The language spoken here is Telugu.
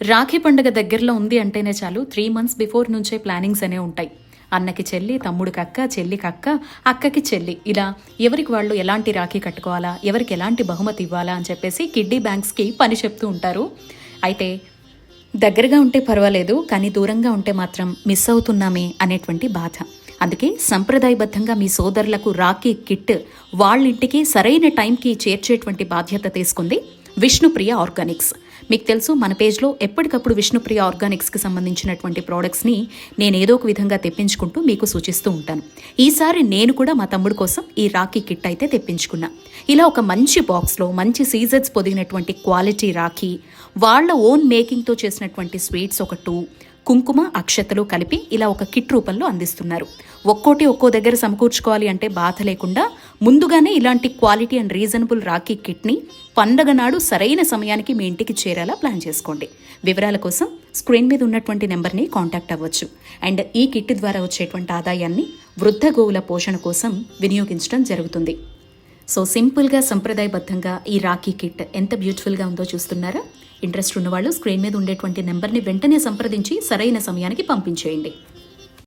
రాఖీ పండుగ దగ్గరలో ఉంది అంటేనే చాలు త్రీ మంత్స్ బిఫోర్ నుంచే ప్లానింగ్స్ అనే ఉంటాయి. అన్నకి చెల్లి తమ్ముడికి అక్క చెల్లికి అక్క అక్కకి చెల్లి. ఇలా ఎవరికి వాళ్ళు ఎలాంటి రాఖీ కట్టుకోవాలా ఎవరికి ఎలాంటి బహుమతి ఇవ్వాలా అని చెప్పేసి కిడ్డీ బ్యాంక్స్కి పని చెప్తూ ఉంటారు. అయితే దగ్గరగా ఉంటే పర్వాలేదు కానీ దూరంగా ఉంటే మాత్రం మిస్ అవుతున్నామే అనేటువంటి బాధ. అందుకే సంప్రదాయబద్ధంగా మీ సోదరులకు రాఖీ కిట్ వాళ్ళింటికి సరైన టైంకి చేర్చేటువంటి బాధ్యత తీసుకుంది విష్ణుప్రియ ఆర్గానిక్స్. మీకు తెలుసు మన పేజ్లో ఎప్పటికప్పుడు విష్ణుప్రియ ఆర్గానిక్స్కి సంబంధించినటువంటి ప్రోడక్ట్స్ని నేను ఏదో ఒక విధంగా తెప్పించుకుంటూ మీకు సూచిస్తూ ఉంటాను. ఈసారి నేను కూడా మా తమ్ముడు కోసం ఈ రాఖీ కిట్ అయితే తెప్పించుకున్నా. ఇలా ఒక మంచి బాక్స్లో మంచి సీజన్స్ పొదిగినటువంటి క్వాలిటీ రాఖీ వాళ్ళ ఓన్ మేకింగ్తో చేసినటువంటి స్వీట్స్ ఒక టూ కుంకుమ అక్షతలు కలిపి ఇలా ఒక కిట్ రూపంలో అందిస్తున్నారు. ఒక్కోటి ఒక్కో దగ్గర సమకూర్చుకోవాలి అంటే బాధ లేకుండా ముందుగానే ఇలాంటి క్వాలిటీ అండ్ రీజనబుల్ రాఖీ కిట్ని పండగ నాడు సరైన సమయానికి మీ ఇంటికి చేరేలా ప్లాన్ చేసుకోండి. వివరాల కోసం స్క్రీన్ మీద ఉన్నటువంటి నెంబర్ని కాంటాక్ట్ అవ్వచ్చు. అండ్ ఈ కిట్ ద్వారా వచ్చేటువంటి ఆదాయాన్ని వృద్ధ గోవుల పోషణ కోసం వినియోగించడం జరుగుతుంది. సో సింపుల్గా సంప్రదాయబద్ధంగా ఈ రాఖీ కిట్ ఎంత బ్యూటిఫుల్గా ఉందో చూస్తున్నారా? ఇంట్రెస్ట్ ఉన్నవాళ్ళు స్క్రీన్ మీద ఉండేటువంటి నెంబర్ని వెంటనే సంప్రదించి సరైన సమయానికి పంపించేయండి.